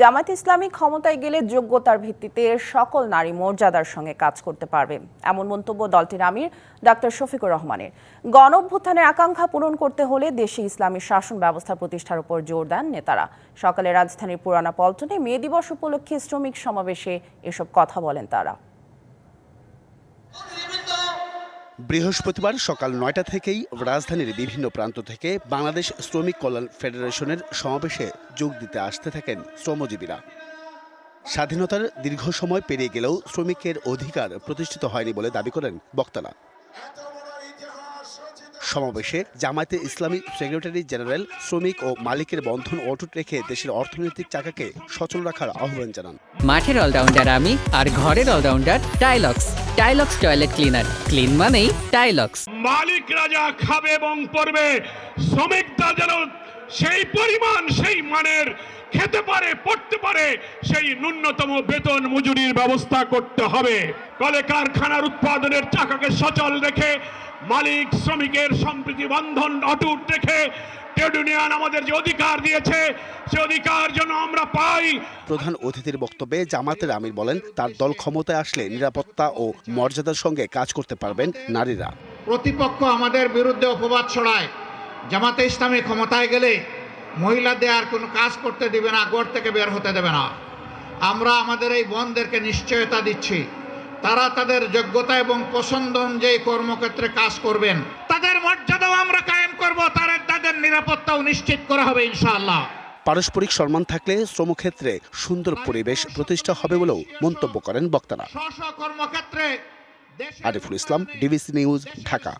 জামায়াত ইসলামী ক্ষমতায় গেলে যোগ্যতার ভিত্তিতে সকল নারী মর্যাদার সঙ্গে কাজ করতে পারবে। এমন মন্তব্য দলটির আমির ডাক্তার শফিকুর রহমানের। গণ অভ্যুত্থানের আকাঙ্ক্ষা পূরণ করতে হলে দেশে ইসলামী শাসন ব্যবস্থা প্রতিষ্ঠার উপর জোর দেন নেতারা। সকালে রাজধানীর পুরানা পল্টনে মে দিবস উপলক্ষে শ্রমিক সমাবেশে এসব কথা বলেন তারা। বৃহস্পতিবার সকাল নয়টা থেকেই রাজধানীর বিভিন্ন প্রান্ত থেকে বাংলাদেশ শ্রমিক কল্যাণ ফেডারেশনের সমাবেশে যোগ দিতে আসতে থাকেন শ্রমজীবীরা। স্বাধীনতার দীর্ঘ সময় পেরিয়ে গেলেও শ্রমিকের অধিকার প্রতিষ্ঠিত হয়নি বলে দাবি করেন বক্তারা। সমাবেশে জামায়াতে ইসলামী সেক্রেটারি জেনারেল, শ্রমিক ও মালিকের বন্ধন অটুট রেখে দেশের অর্থনৈতিক চাকাকে সচল রাখার আহ্বান জানান। মাঠের অলরাউন্ডার আমি আর ঘরের allrounder Tilex Tilex toilet cleaner clean মানেই টাইলক্স মালিক রাজা খাবে এবং পড়বে শ্রমিকরা যেন সেই পরিমাণ, সেই মানের খেতে পারে, পড়তে পারে, সেই ন্যূনতম বেতন মজুরির ব্যবস্থা করতে হবে। কলে কারখানার উৎপাদনের চাকাকে সচল রেখে, মালিক, শ্রমিকের সম্প্রীতি বন্ধন অটুট রেখে ট্রেড ইউনিয়ন আমাদের যে অধিকার দিয়েছে সে অধিকার যেন আমরা পাই। প্রধান অতিথির বক্তব্যে জামাতের আমির বলেন তার দল ক্ষমতায় আসলে নিরাপত্তা ও মর্যাদার সঙ্গে কাজ করতে পারবেন নারীরা। প্রতিপক্ষ আমাদের বিরুদ্ধে অপবাদ ছড়ায়। জামাতে ইসলামী ক্ষমতায় গেলে মহিলাদের আর কোনো কাজ করতে দেবে না গড় থেকে বের হতে দেবে না। আমরা আমাদের এই বোনদেরকে নিশ্চয়তা দিচ্ছি। তারা তাদের যোগ্যতা এবং পছন্দ অনুযায়ী কর্মক্ষেত্রে কাজ করবেন। তাদের মর্যাদাও আমরা কায়েম করব তাদের তাদের নিরাপত্তাও নিশ্চিত করা হবে ইনশাআল্লাহ। পারস্পরিক সম্মান থাকলে শ্রমক্ষেত্রে সুন্দর পরিবেশ প্রতিষ্ঠা হবে বলেও মন্তব্য করেন বক্তারা। Ariful Islam DBC news Dhaka.